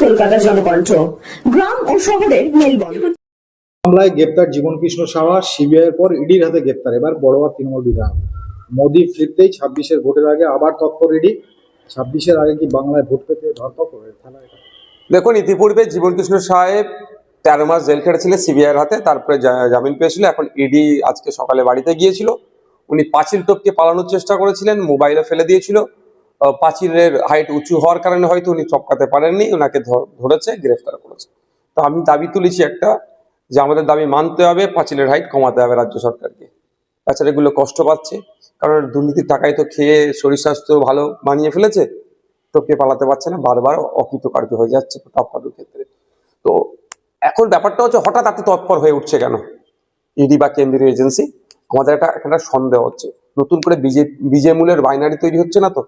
কলকাতা জনকণ্ঠ। গ্রাম ও শহরের মেলবন্ধন। মামলায় গ্রেপ্তার জীবনকৃষ্ণ সাহা সিবিআইয়ের পর ইডির হাতে গ্রেপ্তার। এবার বড়োয়া তৃণমূল বিধায়ক। মোদি ফিরতেই ছাব্বিশের ভোটের আগে আবার তৎপর ইডি। ছাব্বিশের আগে কি বাংলায় ভোট পেতে ধরপকড় দেখুন ইতিপূর্বে জীবনকৃষ্ণ সাহেব তেরো মাস জেল খেটেছিলেন সিবিআইয়ের হাতে তারপরে জামিন পেয়েছিল। এখন ইডি আজকে সকালে বাড়িতে গিয়েছিল। উনি পাঁচিল টপকে পালানোর চেষ্টা করেছিলেন মোবাইলে ফেলে দিয়েছিল। পাঁচিলের হাইট উঁচু হওয়ার কারণে হয়তো উনি চপকাতে পারেননি ওনাকে ধর- ধরেছে, গ্রেফতার করেছে। তো আমি দাবি তুলেছি একটা যে আমাদের দাবি মানতে হবে, পাঁচিলের হাইট কমাতে হবে রাজ্য সরকারকে। তাছাড়া এগুলো কষ্ট পাচ্ছে, কারণ দুর্নীতির টাকায় তো খেয়ে শরীর স্বাস্থ্য ভালো বানিয়ে ফেলেছে টপকে পালাতে পারছে না, বারবার অকৃতকার্য হয়ে যাচ্ছে টপকানোর ক্ষেত্রে। তো এখন ব্যাপারটা হচ্ছে হঠাৎ এত তৎপর হয়ে উঠছে কেন? ইডি বা কেন্দ্রীয় এজেন্সি? আমাদের একটা একটা সন্দেহ হচ্ছে। নতুন করে বিজে, বিজেমূলের বাইনারি তৈরি হচ্ছে না তো?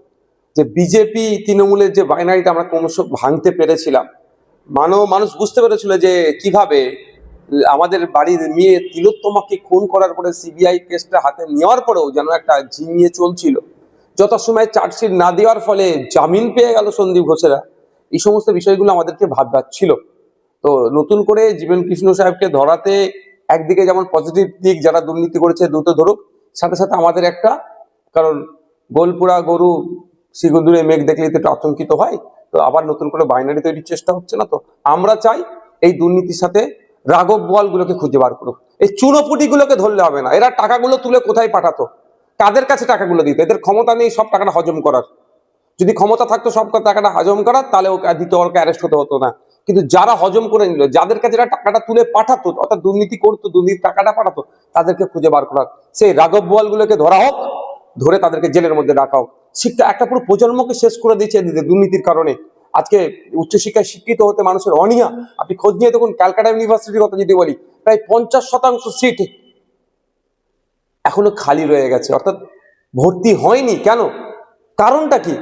যে বিজেপি তৃণমূলের যে বাইনারিটা আমরা ক্রমশ ভাঙতে পেরেছিলাম, মানব, মানুষ বুঝতে পেরেছিল যে কীভাবে আমাদের বাড়ির মেয়ে তিলোত্তমাকে খুন করার পরে সিবিআই কেসটা হাতে নেওয়ার পরেও যেন একটা ঝিমিয়ে চলছিল। যত সময় চার্জশিট না দেওয়ার ফলে জামিন পেয়ে গেল সন্দীপ ঘোষেরা। এই সমস্ত বিষয়গুলো আমাদেরকে ভাববাচ্ছিল তো নতুন করে জীবন কৃষ্ণ সাহেবকে ধরাতে একদিকে যেমন পজিটিভ দিক যারা দুর্নীতি করেছে, দ্রুত ধরুক, সাথে সাথে আমাদের একটা, কারণ গোলপুরা গরু শ্রীগুন্দুরে মেঘ দেখলেই তো একটু আতঙ্কিত হয়, তো আবার নতুন করে বাইনারি তৈরির চেষ্টা হচ্ছে না তো? আমরা চাই এই দুর্নীতির সাথে রাঘব বলগুলোকে খুঁজে বার করুক। এই চুনোপুটিগুলোকে ধরলে হবে না। এরা টাকাগুলো তুলে কোথায় পাঠাতো? কাদের কাছে টাকাগুলো দিত? এদের ক্ষমতা নেই, সব টাকাটা হজম করার। যদি ক্ষমতা থাকতো, সব টাকাটা হজম করার, তাহলে ওকে দিত ওকে অ্যারেস্ট হতে হতো না। কিন্তু যারা হজম করে নিল, যাদের কাছে এরা টাকাটা তুলে পাঠাতো, অর্থাৎ দুর্নীতি করতো, দুর্নীতির টাকাটা পাঠাতো, তাদেরকে খুঁজে বার করার। সেই রাঘব বোয়ালগুলোকে ধরা হোক, ধরে তাদেরকে জেলের মধ্যে রাখা হোক। শিক্ষা একটা পুরো প্রজন্মকে শেষ করে দিয়েছে দুর্নীতির কারণে। আজকে উচ্চশিক্ষায় শিক্ষিত হতে মানুষের অনীহা। আপনি খোঁজ নিয়ে দেখুন, ক্যালকাটা ইউনিভার্সিটির কথা যদি বলি, প্রায় পঞ্চাশ শতাংশ সিট এখনও খালি রয়ে গেছে। অর্থাৎ ভর্তি হয়নি। কেন? কারণটা কি?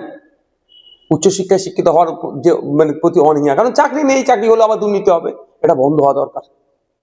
উচ্চশিক্ষায় শিক্ষিত হওয়ার যে মানে প্রতি অনীহা। কারণ চাকরি নেই, চাকরি হলে আবার দুর্নীতি হবে। এটা বন্ধ হওয়া দরকার।